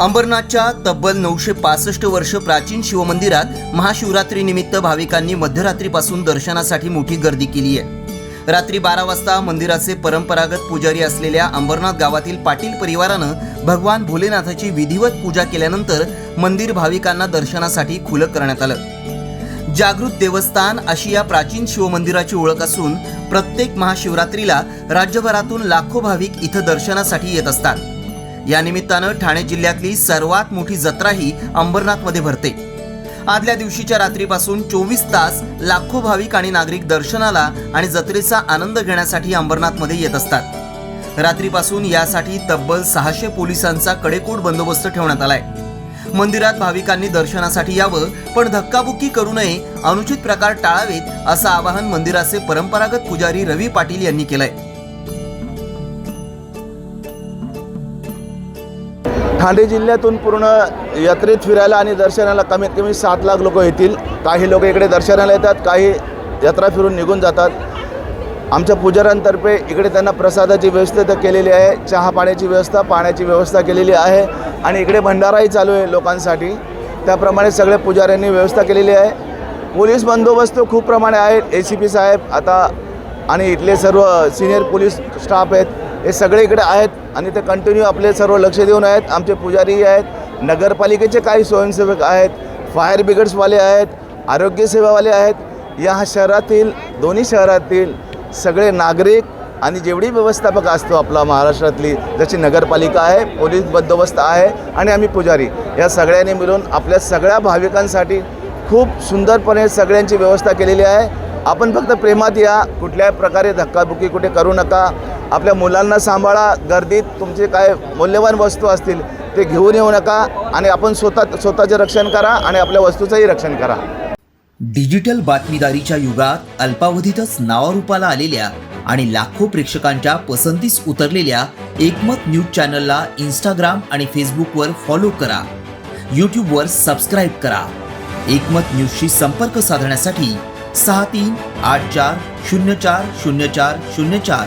अंबरनाथच्या तब्बल नऊशे पासष्ट वर्ष प्राचीन शिवमंदिरात महाशिवरात्रीनिमित्त भाविकांनी मध्यरात्रीपासून दर्शनासाठी मोठी गर्दी केली आहे. रात्री बारा वाजता मंदिराचे परंपरागत पुजारी असलेल्या अंबरनाथ गावातील पाटील परिवारानं भगवान भोलेनाथाची विधिवत पूजा केल्यानंतर मंदिर भाविकांना दर्शनासाठी खुलं करण्यात आलं. जागृत देवस्थान अशी या प्राचीन शिवमंदिराची ओळख असून प्रत्येक महाशिवरात्रीला राज्यभरातून लाखो भाविक इथं दर्शनासाठी येत असतात. या निमित्तानं ठाणे जिल्ह्यातली सर्वात मोठी जत्राही अंबरनाथमध्ये भरते. आदल्या दिवशीच्या रात्रीपासून चोवीस तास लाखो भाविक आणि नागरिक दर्शनाला आणि जत्रेचा आनंद घेण्यासाठी अंबरनाथमध्ये येत असतात. रात्रीपासून यासाठी तब्बल सहाशे पोलिसांचा कडेकोट बंदोबस्त ठेवण्यात आलाय. मंदिरात भाविकांनी दर्शनासाठी यावं पण धक्काबुक्की करू नये अनुचित प्रकार टाळावेत असं आवाहन मंदिराचे परंपरागत पुजारी रवी पाटील यांनी केलंय. ठाणे जिल्ह्यातून पूर्ण यात्रेत फिरायला आणि दर्शनाला कमीत कमी सात लाख लोक येतील. काही लोक इकडे दर्शनाला येतात काही यात्रा फिरून निघून जातात. आमच्या पुजाऱ्यांतर्फे इकडे त्यांना प्रसादाची व्यवस्था तर केलेली आहे चहा पाण्याची व्यवस्था पाण्याची व्यवस्था केलेली आहे आणि इकडे भंडाराही चालू आहे लोकांसाठी. त्याप्रमाणे सगळ्या पुजाऱ्यांनी व्यवस्था केलेली आहे. पोलीस बंदोबस्त खूप प्रमाणे आहेत ए सी पी साहेब आता आणि इथले सर्व सिनियर पोलीस स्टाफ आहेत. हे सगळे इकडे आहेत आणि ते कंटिन्यू आपले सर्व लक्ष देऊन आहेत. आमचे पुजारी आहेत नगरपालिकेचे काही स्वयंसेवक आहेत फायर ब्रिगेड्सवाले आहेत आरोग्यसेवावाले आहेत. या शहरातील दोन्ही शहरातील सगळे नागरिक आणि जेवढी व्यवस्थापक असतो आपला महाराष्ट्रातली जशी नगरपालिका आहे पोलीस बंदोबस्त आहे आणि आम्ही पुजारी. या सगळ्यांनी मिळून आपल्या सगळ्या भाविकांसाठी खूप सुंदरपणे सगळ्यांची व्यवस्था केलेली आहे. आपण फक्त प्रेमात या कुठल्याही प्रकारे धक्काबुक्की कुठे करू नका. आपल्या मुलांना सांभाळा. गर्दीत तुमचे काय मूल्यवान वस्तू असतील ते घेऊन येऊ नका आणि आपण स्वतः स्वतःचे रक्षण करा आणि आपल्या वस्तूचंही रक्षण करा. डिजिटल बातमीदारीच्या युगात अल्पावधीतच नावारूपाला आलेल्या आणि लाखो प्रेक्षकांच्या पसंतीस उतरलेल्या एकमत न्यूज चॅनलला इंस्टाग्राम आणि फेसबुकवर फॉलो करा. यूट्यूबवर सबस्क्राईब करा. एकमत न्यूजशी संपर्क साधण्यासाठी सहा तीन आठ चार शून्य चार शून्य चार शून्य चार